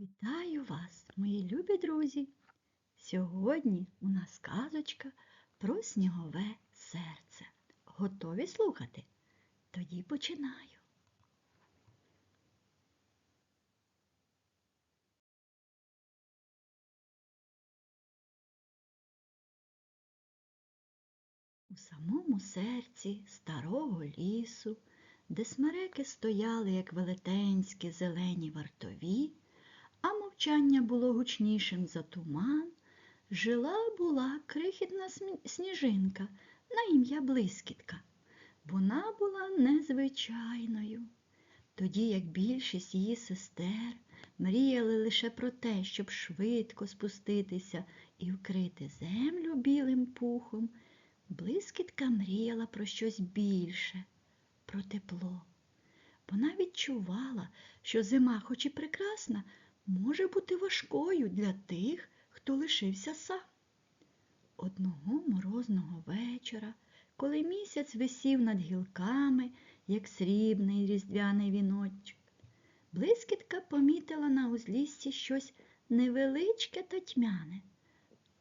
Вітаю вас, мої любі друзі! Сьогодні у нас казочка про снігове серце. Готові слухати? Тоді починаю. У самому серці старого лісу, де смереки стояли, як велетенські зелені вартові, а мовчання було гучнішим за туман, жила була крихітна сніжинка на ім'я Блискітка. Вона була незвичайною. Тоді, як більшість її сестер мріяли лише про те, щоб швидко спуститися і вкрити землю білим пухом, Блискітка мріяла про щось більше, про тепло. Вона відчувала, що зима, хоч і прекрасна, може бути важкою для тих, хто лишився сам. Одного морозного вечора, коли місяць висів над гілками, як срібний різдвяний віночок, блискітка помітила на узліссі щось невеличке та тьмяне.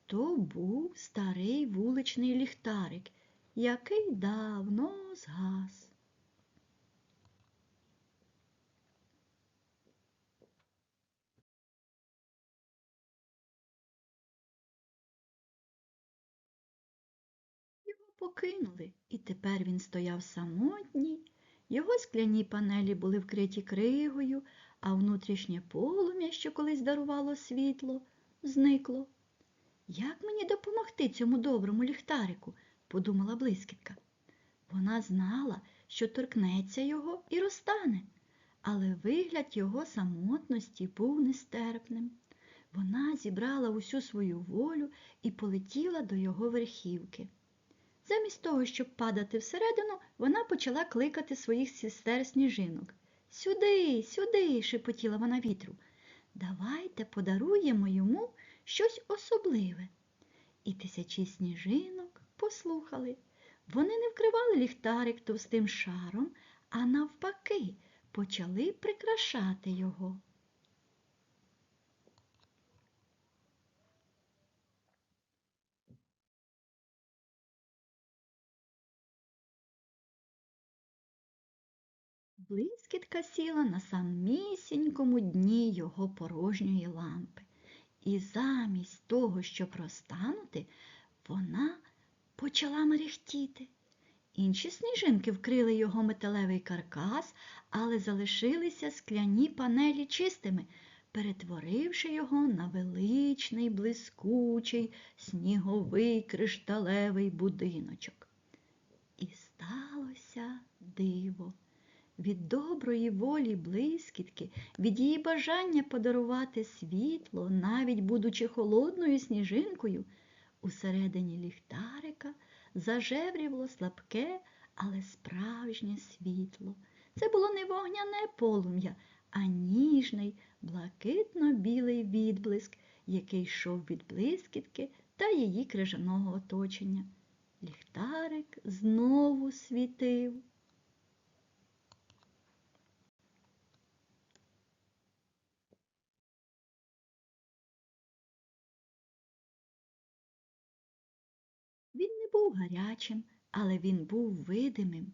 То був старий вуличний ліхтарик, який давно згас. Його покинули, і тепер він стояв самотній. Його скляні панелі були вкриті кригою, а внутрішнє полум'я, що колись дарувало світло, зникло. Як мені допомогти цьому доброму ліхтарику? подумала блискітка. Вона знала, що торкнеться його і розтане, але вигляд його самотності був нестерпним. Вона зібрала усю свою волю і полетіла до його верхівки. Замість того, щоб падати всередину, вона почала кликати своїх сестер сніжинок. Сюди, сюди, шепотіла вона вітру. Давайте подаруємо йому щось особливе. І тисячі сніжинок послухали. Вони не вкривали ліхтарик товстим шаром, а навпаки почали прикрашати його. Блискітка сіла на самісінькому дні його порожньої лампи. І замість того, щоб розтанути, вона почала мерехтіти. Інші сніжинки вкрили його металевий каркас, але залишилися скляні панелі чистими, перетворивши його на величний, блискучий, сніговий кришталевий будиночок. І сталося диво. Від доброї волі блискітки, від її бажання подарувати світло, навіть будучи холодною сніжинкою, усередині ліхтарика зажеврівло слабке, але справжнє світло. Це було не вогняне полум'я, а ніжний, блакитно-білий відблиск, який йшов від блискітки та її крижаного оточення. Ліхтарик знову світив. Він не був гарячим, але він був видимим.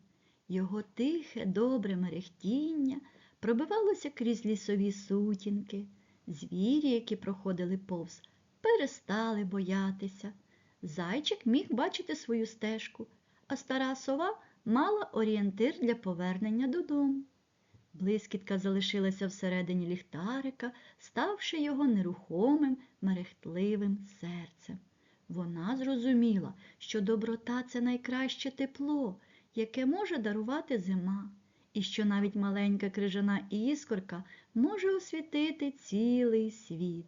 Його тихе, добре мерехтіння пробивалося крізь лісові сутінки. Звірі, які проходили повз, перестали боятися. Зайчик міг бачити свою стежку, а стара сова мала орієнтир для повернення додому. Блискітка залишилася всередині ліхтарика, ставши його нерухомим, мерехтливим серцем. Вона зрозуміла, що доброта це найкраще тепло, яке може дарувати зима, і що навіть маленька крижана іскорка може освітити цілий світ.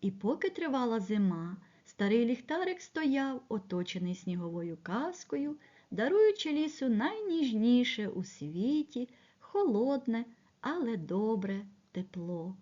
І поки тривала зима, старий ліхтарик стояв, оточений сніговою казкою, даруючи лісу найніжніше у світі, холодне, але добре тепло.